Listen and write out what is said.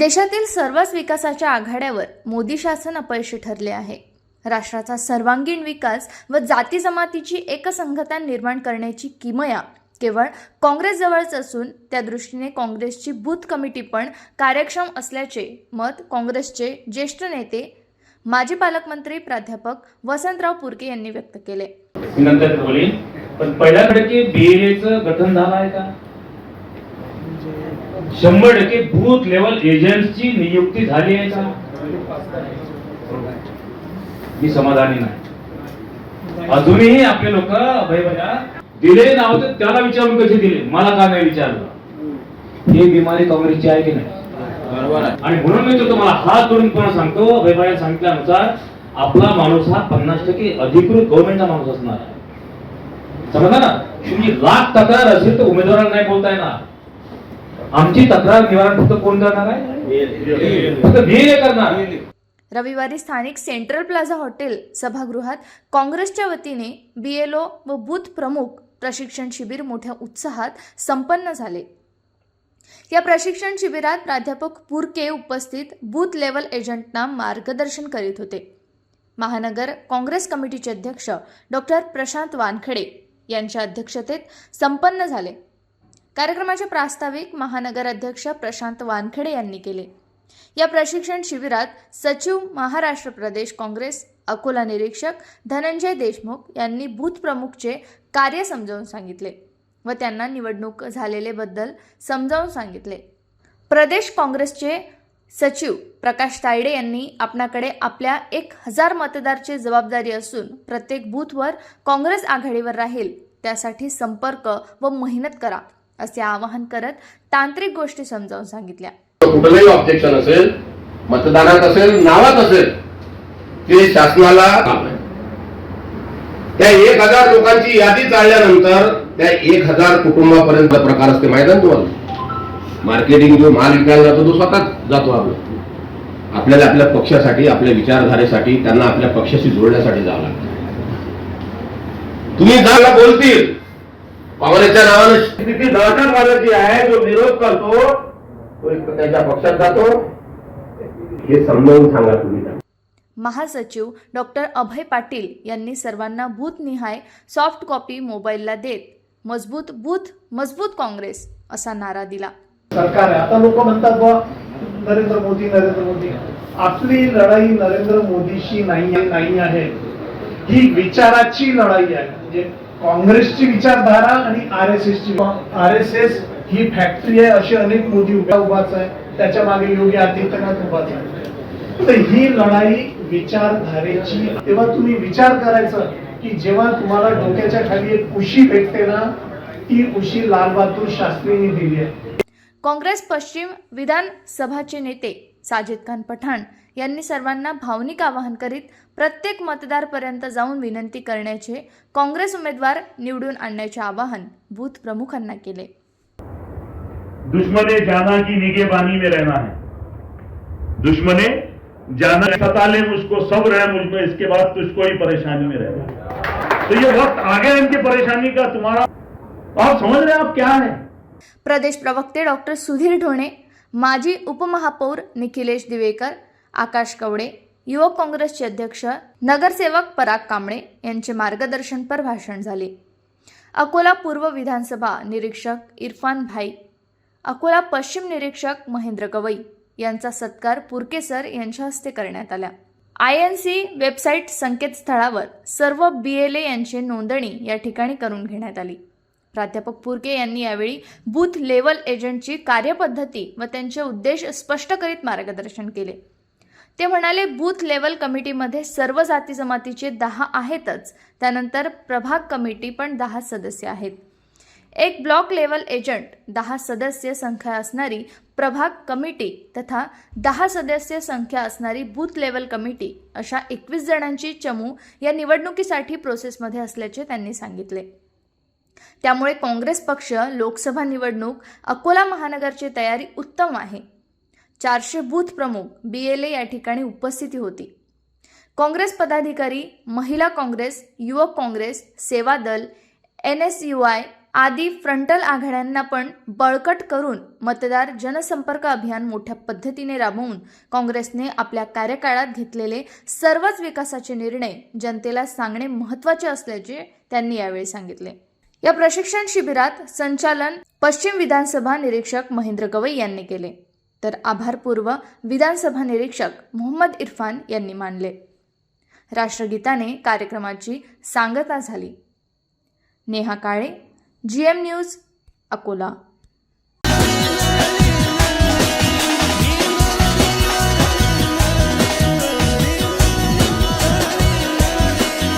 देशातील सर्वच विकासाच्या आघाड्यावर मोदी शासन अपयशी ठरले आहे. राष्ट्राचा सर्वांगीण विकास व जाती जमातीची एकसंघता निर्माण करण्याची किमया केवळ काँग्रेसजवळच असून त्या दृष्टीने काँग्रेसची बूथ कमिटी पण कार्यक्षम असल्याचे मत काँग्रेसचे ज्येष्ठ नेते माजी पालकमंत्री प्राध्यापक वसंतराव पुरके यांनी व्यक्त केले. पण पहिल्याकडे की गठन झालं आहे का? शंभर टक्के बूथ लेवल एजंटची नियुक्ती झाली आहे का? मी समाधानी नाही. अजूनही आपले लोक बजा दिले नाव तर त्याला विचारून कसे दिले? मला का नाही विचारलं? ही बिमारी काँग्रेसची आहे की नाही? बरोबर आहे. आणि म्हणून मी तो तुम्हाला हात जोडून पुन्हा सांगतो अभयभाई सांगितल्यानुसार आपला माणूस हा पन्नास टक्के अधिकृत गव्हर्नमेंटचा माणूस असणार आहे. समजा ना? तुमची लाख तक्रार असेल तर उमेदवाराला नाही बोलता येणार. आमची तक्रार निवारण फक्त कोण करणार आहे? फक्त करणार. रविवारी स्थानिक सेंट्रल प्लाझा हॉटेल सभागृहात काँग्रेसच्या वतीने बीएलओ व बूथ प्रमुख प्रशिक्षण शिबिर मोठ्या उत्साहात संपन्न झाले. या प्रशिक्षण शिबिरात प्राध्यापक पुरके उपस्थित बूथ लेवल एजंटना मार्गदर्शन करीत होते. महानगर काँग्रेस कमिटीचे अध्यक्ष डॉक्टर प्रशांत वानखडे यांच्या अध्यक्षतेत संपन्न झाले. कार्यक्रमाचे प्रास्ताविक महानगर अध्यक्ष प्रशांत वानखेडे यांनी केले. या प्रशिक्षण शिबिरात सचिव महाराष्ट्र प्रदेश काँग्रेस अकोला निरीक्षक धनंजय देशमुख यांनी बूथ प्रमुखचे कार्य समजावून सांगितले व त्यांना निवडणूक झालेलेबद्दल समजावून सांगितले. प्रदेश काँग्रेसचे सचिव प्रकाश तायडे यांनी आपणाकडे आपल्या एक हजार मतदारची जबाबदारी असून प्रत्येक बूथवर काँग्रेस आघाडीवर राहील त्यासाठी संपर्क व मेहनत करा. असे आवाहन करत तांत्रिक गोष्टी समजावून सांगितल्या. कुठलंही ऑब्जेक्शन असेल मतदानात असेल नावात असेल ते शासनाला त्या एक हजार लोकांची यादी चालल्यानंतर त्या एक हजार कुटुंबापर्यंत प्रकार असते. माहिती आहे तुम्हाला. मार्केटिंग जो माल विकायला जातो तो स्वतः जातो आपला. आपल्याला आपल्या पक्षासाठी आपल्या विचारधारेसाठी त्यांना आपल्या पक्षाशी जोडण्यासाठी जावं लागतं. तुम्ही जायला बोलतील काँग्रेसच्या नावानं किती दहशतवादा जी आहे जो विरोध करतो तो एक त्याच्या पक्षात जातो. हे समजावून सांगा तुम्ही. महासचिव डॉक्टर अभय पाटील यांनी सर्वांना बूथनिहाय सॉफ्ट कॉपी मोबाईलला देत मजबूत बूथ मजबूत काँग्रेस असा नारा दिला. सरकार आहे. आता लोक म्हणतात बा नरेंद्र मोदी नरेंद्र मोदी. आपली लढाई नरेंद्र मोदीशी नाही नाही आहे. ही विचाराची लढाई आहे. म्हणजे काँग्रेसची विचारधारा आणि आर एस एस ची आर एस एस ही फॅक्टरी आहे असे अनेक मोदी उभ्या उभाच आहे त्याच्यामागे योगी आदित्यनाथ उभाच आहे तर ही लढाई विचारधारेची तेव्हा तुम्ही विचार करायचं की जेव्हा तुम्हाला डोक्याच्या खाली एक उशी भेटते ना ती उशी लालबहादूर शास्त्रींनी दिली आहे. काँग्रेस पश्चिम विधानसभाचे नेते साजिद खान पठाण यांनी सर्वांना भावनिक आवाहन करीत प्रत्येक मतदारपर्यंत जाऊन विनंती करण्याचे काँग्रेस उमेदवार निवडून आणण्याचे आवाहन बूथ प्रमुखांना केले. दुश्मने जाना की निगेबानी में रहना है। दुश्मने जाना सता ले मुझको सब रहे मुझको इसके बाद तुझको ही परेशानी में रहना तो ये वक्त आ गया इनकी परेशानी का तुम्हारा आप समझ रहे हैं आप क्या है? प्रदेश प्रवक्ते डॉक्टर सुधीर ढोणे माजी उपमहापौर निखिलेश दिवेकर आकाश कवडे युवक काँग्रेसचे अध्यक्ष नगरसेवक पराग कांबळे यांचे मार्गदर्शनपर भाषण झाले. अकोला पूर्व विधानसभा निरीक्षक इरफान भाई अकोला पश्चिम निरीक्षक महेंद्र गवई यांचा सत्कार पुरकेसर यांच्या हस्ते करण्यात आला. आय एन सी वेबसाईट संकेतस्थळावर सर्व बी एल ए यांची नोंदणी या ठिकाणी करून घेण्यात आली. प्राध्यापक पुरके यांनी यावेळी बूथ लेवल एजंटची कार्यपद्धती व त्यांचे उद्देश स्पष्ट करीत मार्गदर्शन केले. ते म्हणाले बूथ लेवल कमिटीमध्ये सर्व जाती जमातीचे दहा आहेतच. त्यानंतर प्रभाग कमिटी पण दहा सदस्य आहेत. एक ब्लॉक लेवल एजंट दहा सदस्य संख्या असणारी प्रभाग कमिटी तथा दहा सदस्य संख्या असणारी बूथ लेवल कमिटी अशा एकवीस जणांची चमू या निवडणुकीसाठी प्रोसेसमध्ये असल्याचे त्यांनी सांगितले. त्यामुळे काँग्रेस पक्ष लोकसभा निवडणूक अकोला महानगरची तयारी उत्तम आहे. चारशे बूथ प्रमुख बी एल ए या ठिकाणी उपस्थिती होती. काँग्रेस पदाधिकारी महिला काँग्रेस युवक Congress Seva Dal N S U I आदी फ्रंटल आघाड्यांना पण बळकट करून मतदार जनसंपर्क अभियान मोठ्या पद्धतीने राबवून काँग्रेसने आपल्या कार्यकाळात घेतलेले सर्वच विकासाचे निर्णय जनतेला सांगणे महत्त्वाचे असल्याचे त्यांनी यावेळी सांगितले. या प्रशिक्षण शिबिरात संचालन पश्चिम विधानसभा निरीक्षक महेंद्र गवई यांनी केले. तर आभारपूर्व विधानसभा निरीक्षक मोहम्मद इरफान यांनी मानले. राष्ट्रगीताने कार्यक्रमाची सांगता झाली. Neha Kale G M news Akola.